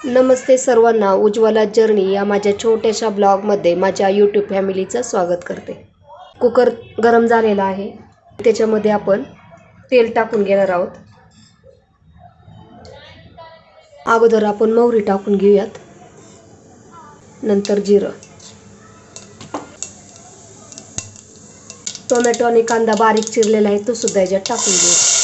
नमस्ते सर्वांना उज्ज्वला जर्नी या माझ्या छोट्याशा ब्लॉगमध्ये माझ्या यूट्यूब फॅमिलीचं स्वागत करते. कुकर गरम झालेला आहे. त्याच्यामध्ये आपण तेल टाकून घेणार आहोत. अगोदर आपण मोहरी टाकून घेऊयात. नंतर जिरं. टोमॅटो आणि कांदा बारीक चिरलेला आहे तो सुद्धा याच्यात टाकून घेऊ.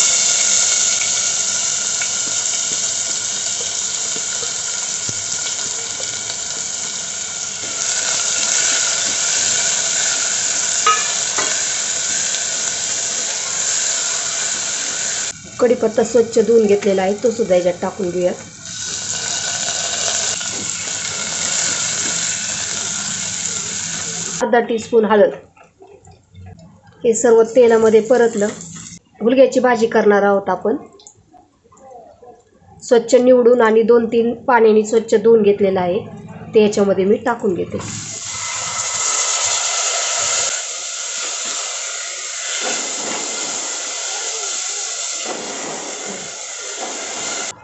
कढीपत्ता स्वच्छ धुवून घेतलेला आहे तो सुद्धा याच्यात टाकून घेऊयात अर्धा टीस्पून हळद. हे सर्व तेलामध्ये परतलं. हुलग्याची भाजी करणार आहोत आपण. स्वच्छ निवडून आणि दोन तीन पाण्याने स्वच्छ धुवून घेतलेलं आहे. ते याच्यामध्ये मी टाकून घेते.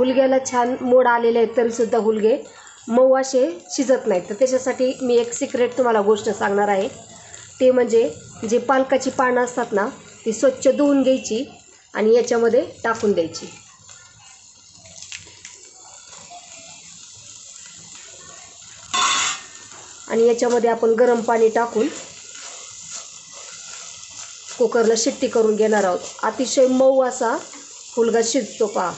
हुलग्याला छान मोड आलेले आहेत तरीसुद्धा हुलगे मऊ असे शिजत नाहीत. तर त्याच्यासाठी मी एक सिक्रेट तुम्हाला गोष्ट सांगणार आहे. ते म्हणजे जे पालकाची पानं असतात ना ती स्वच्छ धुवून घ्यायची आणि याच्यामध्ये टाकून द्यायची. आणि याच्यामध्ये आपण गरम पाणी टाकून कुकरला शिट्टी करून घेणार आहोत. अतिशय मऊ असा फुलगा शिजतो पहा.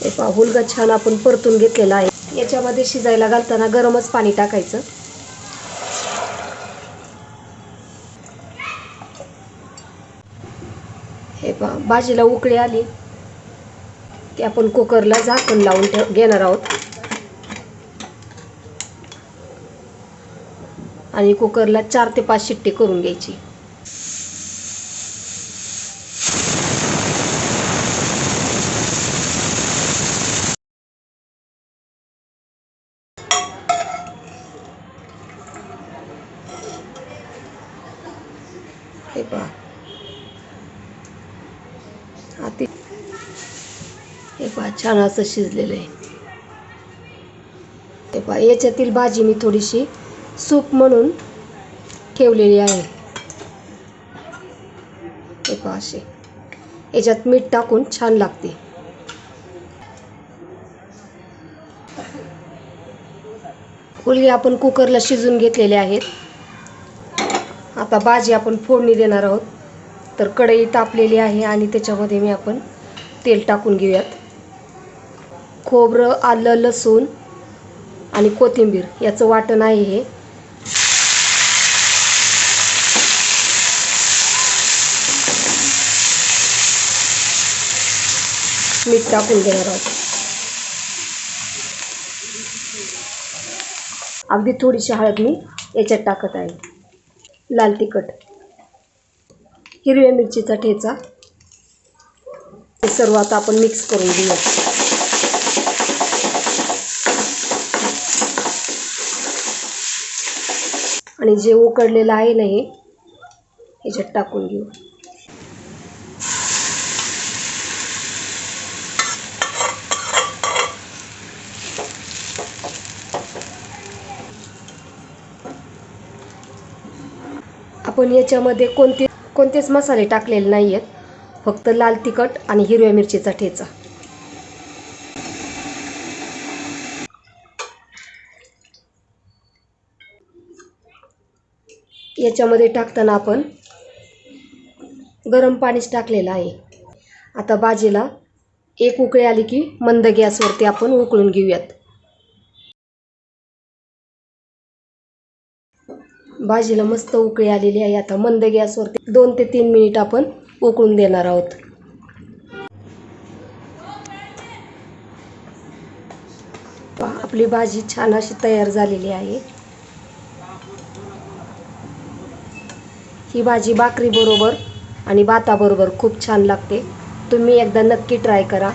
हे पहा हुलगा छान आपण परतून घेतलेला आहे. याच्यामध्ये शिजायला घालताना गरमच पाणी टाकायचं. हे पहा भाजीला उकळी आली. की आपण कुकरला झाकण लावून ठेव घेणार आहोत. आणि कुकरला चार ते पाच शिट्टी करून घ्यायची. हे पहा. आती हे पहा छान असं शिजलेलं आहे. हे पहा याच्यातील भाजी मी थोडीशी सूप म्हणून ठेवलेली आहे. हे पहा असे याच्यात मीठ टाकून छान लागते. हुलगे आपण कुकरला शिजून घेतलेले आहेत. आता भाजी आपण फोडणी देणार आहोत. तर कढई तापलेली आहे आणि त्याच्यामध्ये मी आपण तेल टाकून घेऊयात. खोबरं आलं लसूण आणि कोथिंबीर याचं वाटण आहे हे. मीठ टाकून घेणार आहोत. अगदी थोडीशी हळद मी याच्यात टाकत आहे. लाल तिखट हिरव्या मिरचीचा ठेचा. हे सर्व आता आपण मिक्स करून घेऊया. आणि जे उकडलेलं आहे ना हे ह्याच्यात टाकून घेऊ. आपण याच्यामध्ये कोणते कोणतेच मसाले टाकलेले नाही आहेत फक्त लाल तिखट आणि हिरव्या मिरचीचा ठेचा. याच्यामध्ये टाकताना आपण गरम पाणीच टाकलेलं आहे. आता भाजीला एक उकळी आली की मंद गॅसवरती आपण उकळून घेऊयात. भाजीला मस्त उकळी आलेली आहे. आता मंद गॅसवरती दोन ते तीन मिनिट आपण उकळून देणार आहोत. आपली भाजी छान अशी तयार झालेली आहे. ही भाजी भाकरी बरोबर आणि भाताबरोबर खूप छान लागते. तुम्ही एकदा नक्की ट्राय करा.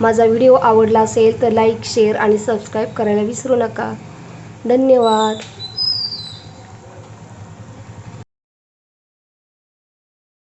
माझा व्हिडिओ आवडला असेल तर लाईक शेअर आणि सबस्क्राईब करायला विसरू नका. धन्यवाद.